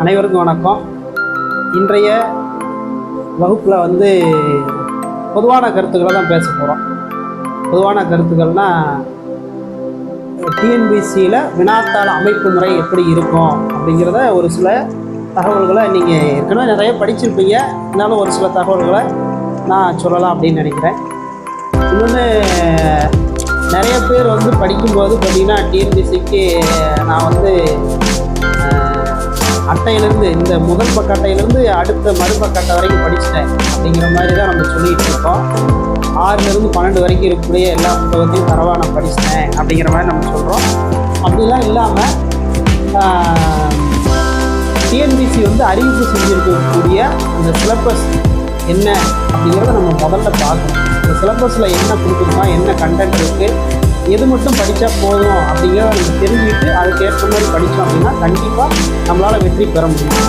அனைவருக்கும் வணக்கம். இன்றைய வகுப்பில் வந்து பொதுவான கருத்துக்களை தான் பேச போகிறோம் பொதுவான கருத்துக்கள்னால் டிஎன்பிசியில் வினாத்தாள் அமைப்பு முறை எப்படி இருக்கும் அப்படிங்கிறத ஒரு சில தகவல்களை நீங்கள் ஏற்கனவே நிறைய படிச்சிருப்பீங்க. இருந்தாலும் ஒரு சில தகவல்களை நான் சொல்லலாம் அப்படின்னு நினைக்கிறேன். இன்னொன்று நிறைய பேர் வந்து படிக்கும்போது பார்த்திங்கன்னா டிஎன்பிசிக்கு நான் வந்து அட்டையிலேருந்து இந்த முதல் பக்க அட்டையிலேருந்து அடுத்த மறுபக்க அட்டை வரைக்கும் படிச்சிட்டேன் அப்படிங்கிற மாதிரி தான் நம்ம சொல்லிகிட்டு இருக்கோம். ஆறுலேருந்து பன்னெண்டு வரைக்கும் இருக்கக்கூடிய எல்லா புத்தகத்தையும் தரவாக நான் படிச்சிட்டேன் அப்படிங்கிற மாதிரி நம்ம சொல்கிறோம் அப்படிலாம் இல்லாமல் டிஎன்பிசி வந்து அறிவிப்பு செஞ்சுருக்கக்கூடிய அந்த சிலபஸ் என்ன அப்படிங்கிறத நம்ம முதல்ல பார்க்கணும். இந்த சிலபஸில் என்ன கொடுத்துருக்கோம் என்ன கண்டென்ட் இருக்குது எது மட்டும் படித்தா போதும் அப்படிங்கிறத நம்ம தெரிஞ்சுக்கிட்டு அதுக்கேற்ற மாதிரி படித்தோம் அப்படின்னா கண்டிப்பாக நம்மளால் வெற்றி பெற முடியும்.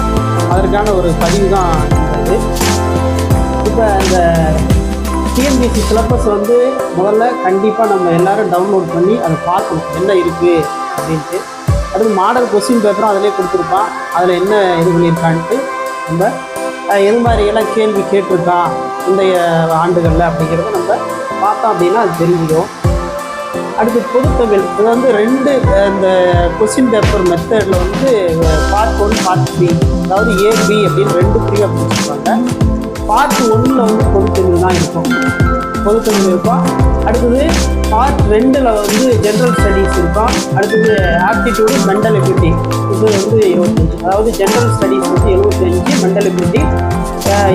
அதற்கான ஒரு பதிவு தான் இது. இப்போ இந்த டிஎன்பிசி சிலபஸ் வந்து முதல்ல கண்டிப்பாக நம்ம எல்லாரும் டவுன்லோட் பண்ணி அதை பார்க்கணும். என்ன இருக்குது அப்படின்ட்டு. அடுத்து மாடல் கொஸ்டின் பேப்பரும் அதிலே கொடுத்துருப்பான் அதில் என்ன இது பண்ணியிருக்கான்ட்டு நம்ம எது மாதிரியெல்லாம் கேள்வி கேட்டிருக்கான் முந்தைய ஆண்டுகளில் அப்படிங்கிறத நம்ம பார்த்தோம் அப்படின்னா அது தெரிஞ்சிடும். அடுத்து பொதுத்தமிழ் இது வந்து ரெண்டு இந்த கொஸ்டின் பேப்பர் மெத்தடில் வந்து பார்ட் ஒன் பார்ட் த்ரீ அதாவது ஏபி அப்படின்னு ரெண்டு பிரிவாக பிடிச்சிருப்பாங்க பார்ட் ஒன்னில் வந்து பொதுத்தமிழ் தான் இருக்கும். பொதுத்தமிழ் இருக்கும். அடுத்தது பார்ட் ரெண்டில் வந்து ஜென்ரல் ஸ்டடீஸ் இருக்கும். அடுத்தது ஆப்டிடியூடு மென்டல் எபிலிட்டி இது வந்து இருபத்தஞ்சி. அதாவது ஜென்ரல் ஸ்டடீஸ் வந்து எழுபத்தஞ்சு மென்டல் எபிலிட்டி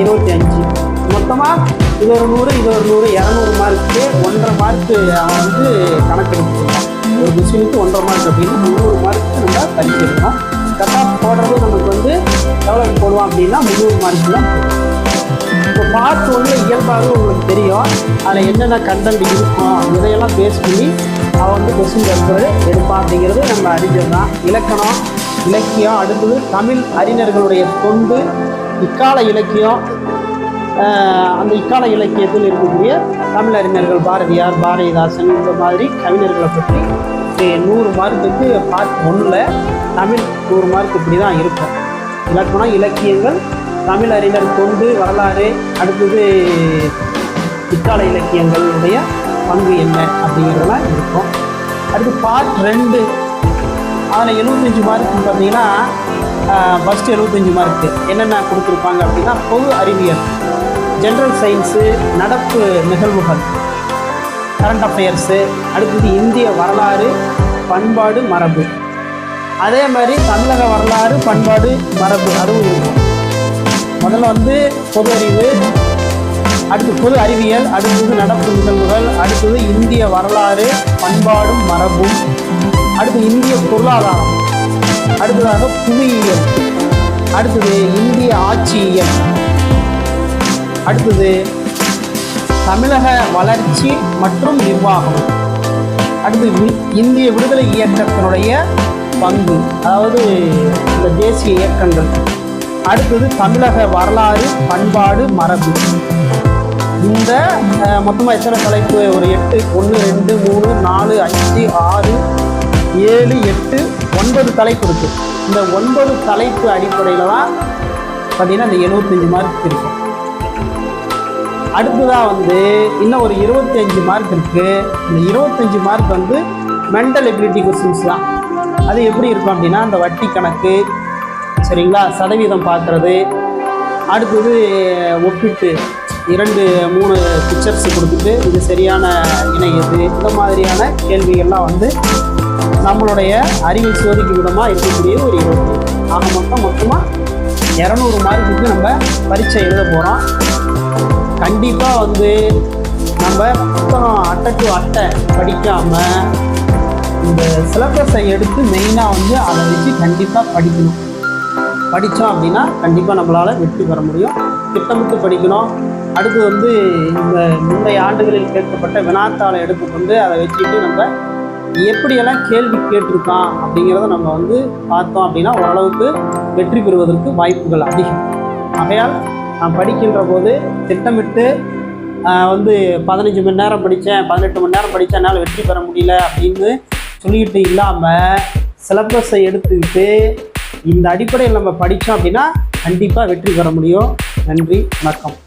இருபத்தி அஞ்சு மொத்தமாக இது ஒரு நூறு இது ஒரு நூறு இரநூறு மார்க்கு ஒன்றரை மார்க்கு அவன் வந்து கணக்கெடுத்துருக்கான். ஒரு கொஸ்டினுக்கு ஒன்றரை மார்க் அப்படின்னு முந்நூறு மார்க்கு நம்ம படிச்சிருக்கோம் இருக்கணும் கட் ஆஃப் போடுறது நமக்கு வந்து எவ்வளோ போடுவோம் அப்படின்னா முந்நூறு மார்க்கு தான். இப்போ பார்ட் ஒன்று இயல்பாகவே உங்களுக்கு தெரியும். அதில் என்னென்ன கண்டென்ட் இருக்கும் இதையெல்லாம் பேஸ் பண்ணி அவன் வந்து கொஸ்டின் எடுக்கிறது எடுப்பான் அப்படிங்கிறது நம்ம அறிஞர் தான். இலக்கணம் இலக்கியம் அடுத்தது தமிழ் அறிஞர்களுடைய தொண்டு இக்கால இலக்கியம் அந்த இக்கால இலக்கியத்தில் இருக்கக்கூடிய தமிழறிஞர்கள் பாரதியார் பாரதிதாசன் இந்த மாதிரி கவிஞர்களை பற்றி நூறு மார்க்குக்கு பார்ட் ஒன்றில் தமிழ் நூறு மார்க் இப்படி தான் இருக்கும். இலக்கணம் இலக்கியங்கள் தமிழறிஞர் தொண்டு வரலாறு அடுத்தது இக்கால இலக்கியங்களுடைய பங்கு என்ன அப்படிங்கிறதெல்லாம் இருக்கும். அடுத்து பார்ட் ரெண்டு அதில் எழுபத்தஞ்சு மார்க் பார்த்தீங்கன்னா ஃபஸ்ட்டு எழுபத்தஞ்சு மார்க்கு என்னென்ன கொடுத்துருப்பாங்க அப்படின்னா பொது அறிவியல். ஜென்ரல் சயின்ஸு நடப்பு நிகழ்வுகள் கரண்ட் அஃபேர்ஸு அடுத்தது இந்திய வரலாறு பண்பாடு மரபு. அதே மாதிரி தமிழக வரலாறு பண்பாடு மரபு அதுவும் இருக்கும் முதல்ல வந்து பொது அறிவு அடுத்து பொது அறிவியல் அடுத்தது நடப்பு நிகழ்வுகள் அடுத்தது இந்திய வரலாறு பண்பாடும் மரபும் அடுத்து இந்திய பொருளாதாரம் அடுத்ததாக புவியியல் அடுத்தது இந்திய ஆட்சியியல். அடுத்தது தமிழக வளர்ச்சி மற்றும் நிர்வாகம். அடுத்து வி- இந்திய விடுதலை இயக்கத்தினுடைய பங்கு அதாவது இந்த தேசிய இயக்கங்கள். அடுத்தது தமிழக வரலாறு பண்பாடு மரபு. இந்த மொத்தமாக எத்தனை தலைப்பு? ஒரு எட்டு ஒன்று ரெண்டு மூணு நாலு அஞ்சு ஆறு ஏழு எட்டு ஒன்பது தலைப்பு இருக்குது இந்த ஒன்பது தலைப்பு அடிப்படையில் தான் பார்த்திங்கன்னா இந்த எழுபத்தஞ்சு மார்க் இருக்கும் அடுத்ததாக வந்து இன்னும் ஒரு இருபத்தஞ்சி மார்க் இருக்குது இந்த இருபத்தஞ்சு மார்க் வந்து மென்டல் எபிலிட்டி கொஸ்டின்ஸ் தான் அது எப்படி இருக்கும் அப்படின்னா அந்த வட்டி கணக்கு சரிங்களா? சதவீதம் பார்க்குறது. அடுத்தது ஒப்பிட்டு இரண்டு மூணு பிக்சர்ஸ் கொடுத்துட்டு இது சரியான இணை எது? இந்த மாதிரியான கேள்விகள்லாம் வந்து நம்மளுடைய அறிவு சோதிக்கும் விதமாக இருக்கக்கூடிய ஒரு இருபத்தி. ஆக மொத்தம் மொத்தமாக இரநூறு மார்க்குக்கு நம்ம பரீட்சை எழுத போகிறோம் கண்டிப்பாக வந்து நம்ம புத்தகம் அட்டை டு அட்டை படிக்காமல் இந்த சிலபஸை எடுத்து மெயினாக வந்து அதை வச்சு கண்டிப்பாக படிக்கணும். படித்தோம் அப்படின்னா கண்டிப்பாக நம்மளால் வெற்றி பெற முடியும். திட்டமிட்டு படிக்கணும். அடுத்து வந்து இந்த முந்தைய ஆண்டுகளில் கேட்கப்பட்ட வினாத்தாளை எடுத்துக்கொண்டு அதை வச்சுட்டு நம்ம எப்படியெல்லாம் கேள்வி கேட்டிருக்கான் அப்படிங்கிறத நம்ம வந்து பார்த்தோம் அப்படின்னா ஓரளவுக்கு வெற்றி பெறுவதற்கு வாய்ப்புகள் அதிகம். ஆகையால் நான் படிக்கின்ற போது திட்டமிட்டு வந்து பதினஞ்சு மணி நேரம் படித்தேன். பதினெட்டு மணி நேரம் படித்தேன் என்னால் வெற்றி பெற முடியல அப்படின்னு சொல்லிக்கிட்டு இல்லாமல் சிலபஸை எடுத்துக்கிட்டு இந்த அடிப்படையில் நம்ம படித்தோம் அப்படின்னா கண்டிப்பாக வெற்றி பெற முடியும். நன்றி வணக்கம்.